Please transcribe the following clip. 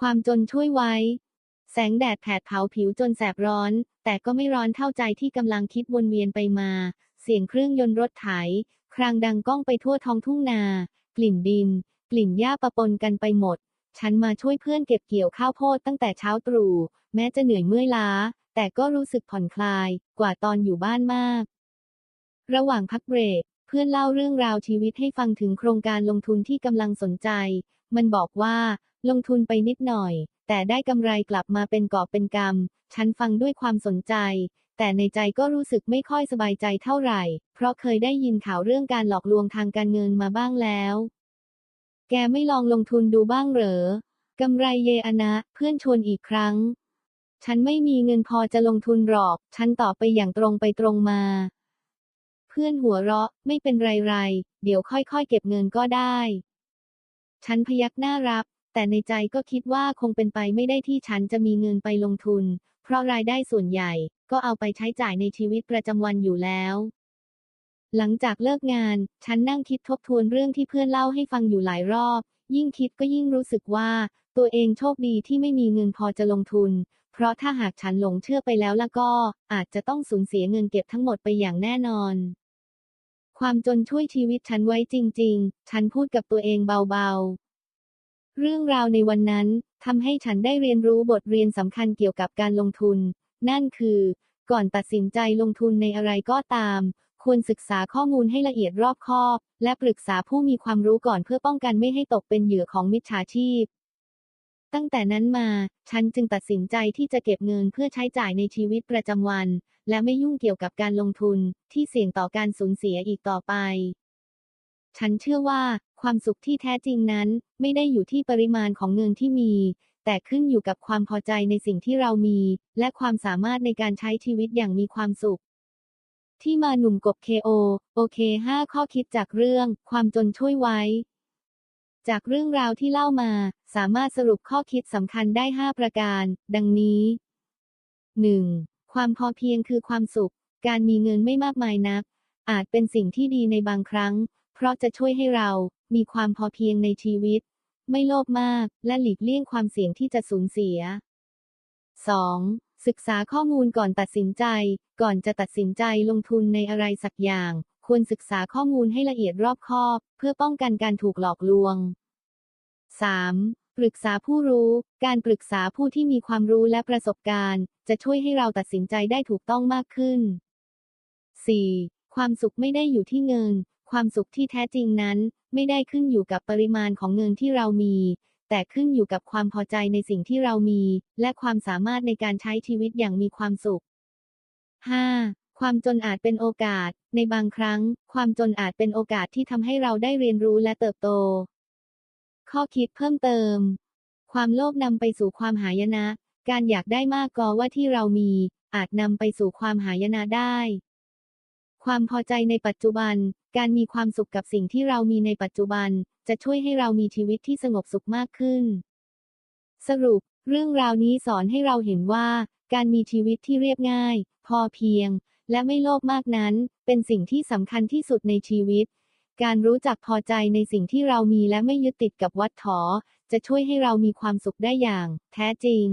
ความจนช่วยไว้ แสงแดดแผดเผาผิวจนแสบร้อน แต่ก็ไม่ร้อนเท่าใจที่กำลังคิดวนเวียนไปมา เสียงเครื่องยนต์รถไถ ครางดังก้องไปทั่วท้องทุ่งนา กลิ่นดิน กลิ่นหญ้าปะปนกันไปหมด ฉันมาช่วยเพื่อนเก็บเกี่ยวข้าวโพดตั้งแต่เช้าตรู่ แม้จะเหนื่อยเมื่อยล้า แต่ก็รู้สึกผ่อนคลาย กว่าตอนอยู่บ้านมาก ระหว่างพักเบรกเพื่อนเล่าเรื่องราวชีวิตให้ฟังถึงโครงการลงทุนที่กำลังสนใจ มันบอกว่า ลงทุนไปนิดหน่อย แต่ได้กำไรกลับมาเป็นกอบเป็นกำ ฉันฟังด้วยความสนใจ แต่ในใจก็รู้สึกไม่ค่อยสบายใจเท่าไหร่ เพราะเคยได้ยินข่าวเรื่องการหลอกลวงทางการเงินมาบ้างแล้ว แกไม่ลองลงทุนดูบ้างเหรอกำไรเยอะนะ เพื่อนชวนอีกครั้ง ฉันไม่มีเงินพอจะลงทุนหรอก ฉันตอบไปอย่างตรงไปตรงมา เพื่อนหัวเราะไม่เป็นไรไรเดี๋ยวค่อยๆ เก็บเงินก็ได้ ฉันพยักหน้ารับ แต่ในใจก็คิดว่าคงเป็นไปไม่ได้ที่ฉันจะมีเงินไปลงทุน เพราะรายได้ส่วนใหญ่ก็เอาไปใช้จ่ายในชีวิตประจำวันอยู่แล้ว หลังจากเลิกงาน ฉันนั่งคิดทบทวนเรื่องที่เพื่อนเล่าให้ฟังอยู่หลายรอบ ยิ่งคิดก็ยิ่งรู้สึกว่า ตัวเองโชคดีที่ไม่มีเงินพอจะลงทุน เพราะถ้าหากฉันหลงเชื่อไปแล้วล่ะก็ อาจจะต้องสูญเสียเงินเก็บทั้งหมดไปอย่างแน่นอนความจนช่วยชีวิตฉันไว้จริง ๆ ฉันพูดกับตัวเองเบาๆ เรื่องราวในวันนั้นทำให้ฉันได้เรียนรู้บทเรียนสำคัญเกี่ยวกับการลงทุน นั่นคือ ก่อนตัดสินใจลงทุนในอะไรก็ตาม ควรศึกษาข้อมูลให้ละเอียดรอบคอบ และปรึกษาผู้มีความรู้ก่อนเพื่อป้องกันไม่ให้ตกเป็นเหยื่อของมิจฉาชีพ ตั้งแต่นั้นมา ฉันจึงตัดสินใจที่จะเก็บเงินเพื่อใช้จ่ายในชีวิตประจำวัน และไม่ยุ่งเกี่ยวกับการลงทุนที่เสี่ยงต่อการสูญเสียอีกต่อไปฉันเชื่อว่า ความสุขที่แท้จริงนั้น ไม่ได้อยู่ที่ปริมาณของเงินที่มี แต่ขึ้นอยู่กับความพอใจในสิ่งที่เรามี และความสามารถในการใช้ชีวิตอย่างมีความสุข ที่มาหนุ่มกบ KO โอเค 5 ข้อคิดจากเรื่อง ความจนช่วยไว้ จากเรื่องราวที่เล่ามา สามารถสรุปข้อคิดสำคัญได้ 5 ประการ ดังนี้ 1. ความพอเพียงคือความสุข การมีเงินไม่มากมายนักอาจเป็นสิ่งที่ดีในบางครั้ง เพราะจะช่วยให้เรา มีความพอเพียงในชีวิต ไม่โลภมาก และหลีกเลี่ยงความเสี่ยงที่จะสูญเสีย 2. ศึกษาข้อมูลก่อนตัดสินใจ ก่อนจะตัดสินใจลงทุนในอะไรสักอย่าง ควรศึกษาข้อมูลให้ละเอียดรอบคอบ เพื่อป้องกันการถูกหลอกลวง 3. ปรึกษาผู้รู้ การปรึกษาผู้ที่มีความรู้และประสบการณ์ จะช่วยให้เราตัดสินใจได้ถูกต้องมากขึ้น 4. ความสุขไม่ได้อยู่ที่เงิน ความสุขที่แท้จริงนั้น ไม่ได้ขึ้นอยู่กับปริมาณของเงินที่เรามี แต่ขึ้นอยู่กับความพอใจในสิ่งที่เรามี และความสามารถในการใช้ชีวิตอย่างมีความสุข 5. ความจนอาจเป็นโอกาส ในบางครั้ง ความจนอาจเป็นโอกาสที่ทำให้เราได้เรียนรู้และเติบโต ข้อคิดเพิ่มเติม ความโลภนำไปสู่ความหายนะ การอยากได้มากกว่าที่เรามี อาจนำไปสู่ความหายนะได้ ความพอใจในปัจจุบัน การมีความสุขกับสิ่งที่เรามีในปัจจุบัน จะช่วยให้เรามีชีวิตที่สงบสุขมากขึ้น สรุป เรื่องราวนี้สอนให้เราเห็นว่า การมีชีวิตที่เรียบง่าย พอเพียง และไม่โลภมากนั้น เป็นสิ่งที่สำคัญที่สุดในชีวิต การรู้จักพอใจในสิ่งที่เรามีและไม่ยึดติดกับวัฏถอจะช่วยให้เรามีความสุขได้อย่าง แท้จริง